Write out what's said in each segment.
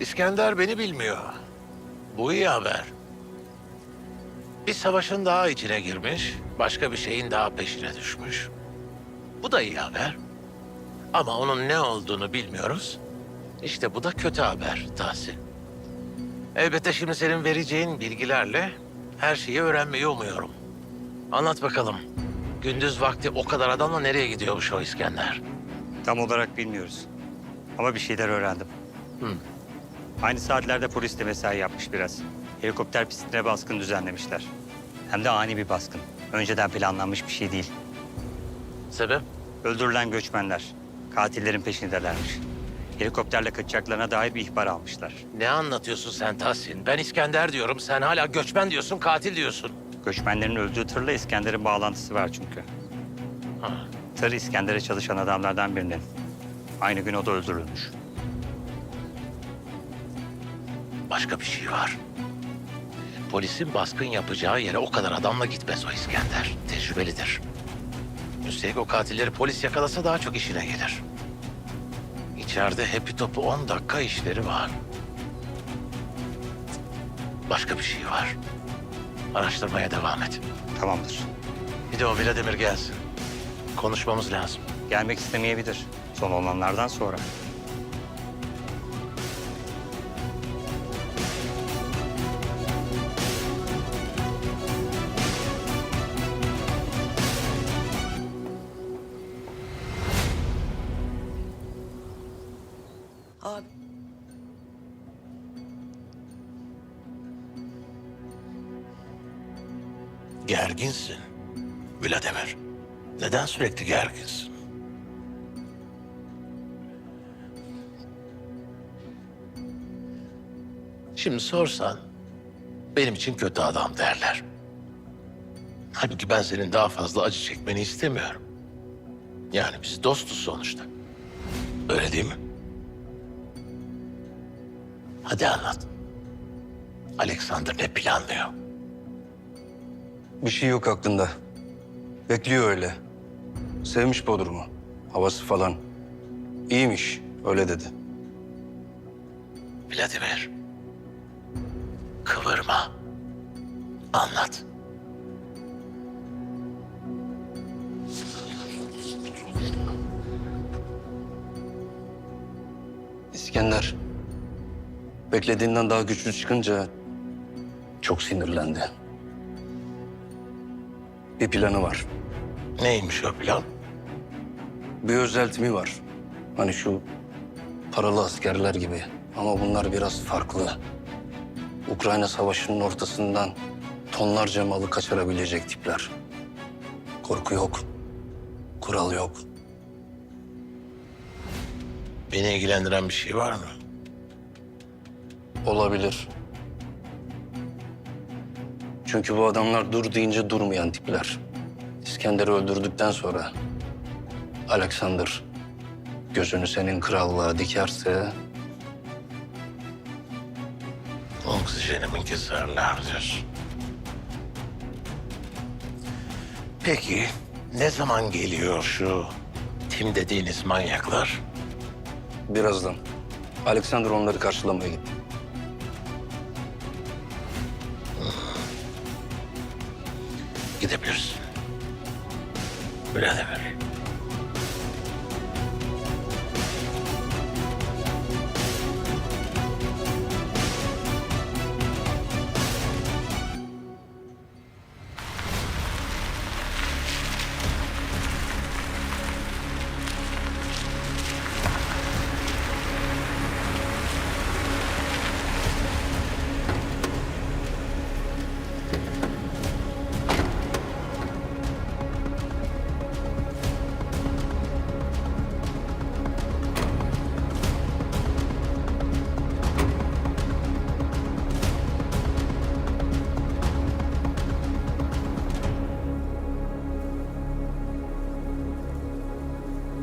İskender beni bilmiyor. Bu iyi haber. Bir savaşın daha içine girmiş, başka bir şeyin daha peşine düşmüş. Bu da iyi haber. Ama onun ne olduğunu bilmiyoruz. İşte bu da kötü haber Tahsin. Elbette şimdi senin vereceğin bilgilerle her şeyi öğrenmeyi umuyorum. Anlat bakalım. Gündüz vakti o kadar adamla nereye gidiyormuş o İskender? Tam olarak bilmiyoruz. Ama bir şeyler öğrendim. Hı. Aynı saatlerde polis de mesai yapmış biraz. Helikopter pistine baskın düzenlemişler. Hem de ani bir baskın. Önceden planlanmış bir şey değil. Sebep? Öldürülen göçmenler. Katillerin peşindelermiş. Helikopterle kaçacaklarına dair bir ihbar almışlar. Ne anlatıyorsun sen Tahsin? Ben İskender diyorum, sen hala göçmen diyorsun, katil diyorsun. Göçmenlerin öldüğü tırla İskender'in bağlantısı var çünkü. Ha. Tır İskender'e çalışan adamlardan birinin. Aynı gün o da öldürülmüş. Başka bir şey var. Polisin baskın yapacağı yere o kadar adamla gitmez o İskender. Tecrübelidir. Üstelik o katilleri polis yakalasa daha çok işine gelir. İçeride hepi topu 10 dakika işleri var. Başka bir şey var. Araştırmaya devam et. Tamamdır. Bir de o Vladimir gelsin. Konuşmamız lazım. Gelmek istemeyebilir. Son olanlardan sonra. Abi Gerginsin. Vladimir. Neden sürekli gerginsin? Şimdi sorsan benim için kötü adam derler. Halbuki ben senin daha fazla acı çekmeni istemiyorum. Yani biz dostuz sonuçta. Öyle değil mi? Hadi anlat. Alexander ne planlıyor? Bir şey yok aklında. Bekliyor öyle. Sevmiş Bodrum'u. Havası falan. İyiymiş, öyle dedi. Vladimir. Kıvırma. Anlat. İskender, beklediğinden daha güçlü çıkınca çok sinirlendi. Bir planı var. Neymiş o plan? Bir özeltimi var. Hani şu paralı askerler gibi. Ama bunlar biraz farklı. Ukrayna Savaşı'nın ortasından tonlarca malı kaçırabilecek tipler. Korku yok. Kural yok. Beni ilgilendiren bir şey var mı? Olabilir. Çünkü bu adamlar dur deyince durmayan tipler. İskender'i öldürdükten sonra Alexander gözünü senin krallığa dikerse Oksijenimin keserler diyorsun. Peki ne zaman geliyor şu Tim dediğiniz manyaklar? birazdan Alexander onları karşılamaya gitti. Gidebilirsin. Vladimir.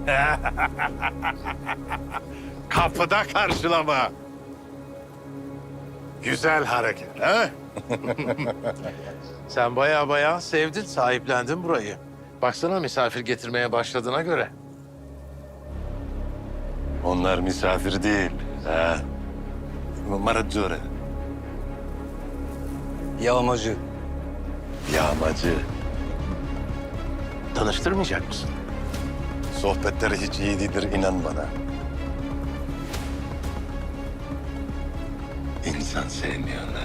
Kapıda karşılama. Güzel hareket ha? Sen baya baya sevdin, sahiplendin burayı. Baksana misafir getirmeye başladığına göre. Onlar misafir değil. Ha? Marazzure. Yağmacı. Yağmacı. Tanıştırmayacak mısın? Sohbetleri hiç iyi değildir inan bana. İnsan sevmiyorlar.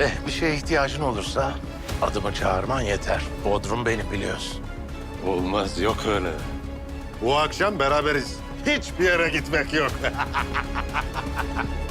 Eh bir şeye ihtiyacın olursa adımı çağırman yeter. Bodrum benim biliyorsun. Olmaz yok öyle. Bu akşam beraberiz. Hiçbir yere gitmek yok.